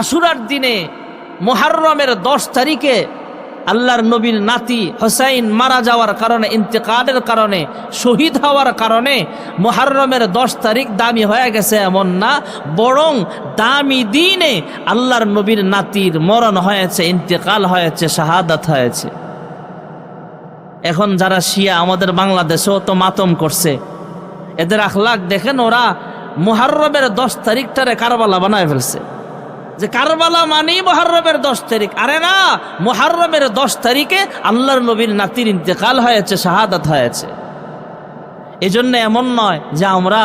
আশুরার দিনে মোহাররমের দশ তারিখে আল্লাহর নবীর নাতি হোসাইন মারা যাওয়ার কারণে, ইন্তেকালের কারণে, শহীদ হওয়ার কারণে মোহাররমের দশ তারিখ দামি হয়ে গেছে এমন না, বরং দামি দিনে আল্লাহর নবীর নাতির মরণ হয়েছে, ইন্তেকাল হয়েছে, শাহাদাত হয়েছে। এখন যারা শিয়া, আমাদের বাংলাদেশেও তো মাতম করছে। এদের আখলাক দেখেন, ওরা মোহাররমের দশ তারিখটারে কারবালা বানায় ফেলছে। যে কারবালা মানেই মোহাররমের দশ তারিখ। আরে না মোহাররমের দশ তারিখে আল্লাহর নবীর নাতির ইন্তেকাল হয়েছে, শাহাদাত হয়েছে। এই জন্য এমন নয় যে আমরা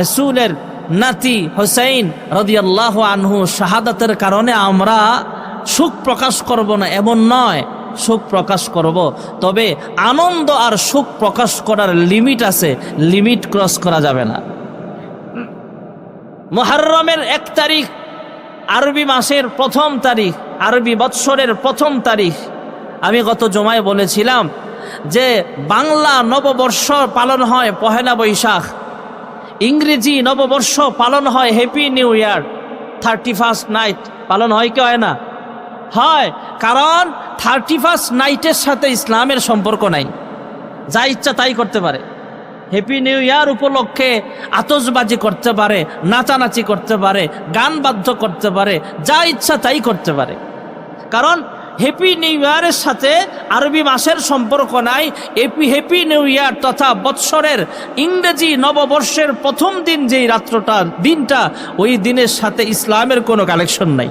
রসুলের নাতি হোসাইন রদিয়াল্লাহ আনহু শাহাদাতের কারণে আমরা সুখ প্রকাশ করব না, এমন নয়, সুখ প্রকাশ করব। তবে আনন্দ আর সুখ প্রকাশ করার লিমিট আছে, লিমিট ক্রস করা যাবে না। মোহাররমের এক তারিখ আরবি মাসের প্রথম তারিখ, আরবি বৎসরের প্রথম তারিখ, আমি গত জমায় বলেছিলাম যে বাংলা নববর্ষ পালন হয় পহেলা বৈশাখ। ইংরেজি নববর্ষ পালন হয় happy new year thirty first night পালন হয় কি হয় না? হয়, কারণ থার্টি ফার্স্ট নাইটের সাথে ইসলামের সম্পর্ক নাই। যা ইচ্ছা তাই করতে পারে। হ্যাপি নিউ ইয়ার উপলক্ষে আতসবাজি করতে পারে, নাচানাচি করতে পারে, গান বাধ্য করতে পারে, যা ইচ্ছা তাই করতে পারে। কারণ হ্যাপি নিউ ইয়ারের সাথে আরবি মাসের সম্পর্ক নাই এপি হ্যাপি নিউ ইয়ার তথা বৎসরের ইংরেজি নববর্ষের প্রথম দিন যেই রাত্রটা, দিনটা, ওই দিনের সাথে ইসলামের কোনো কালেকশন নাই।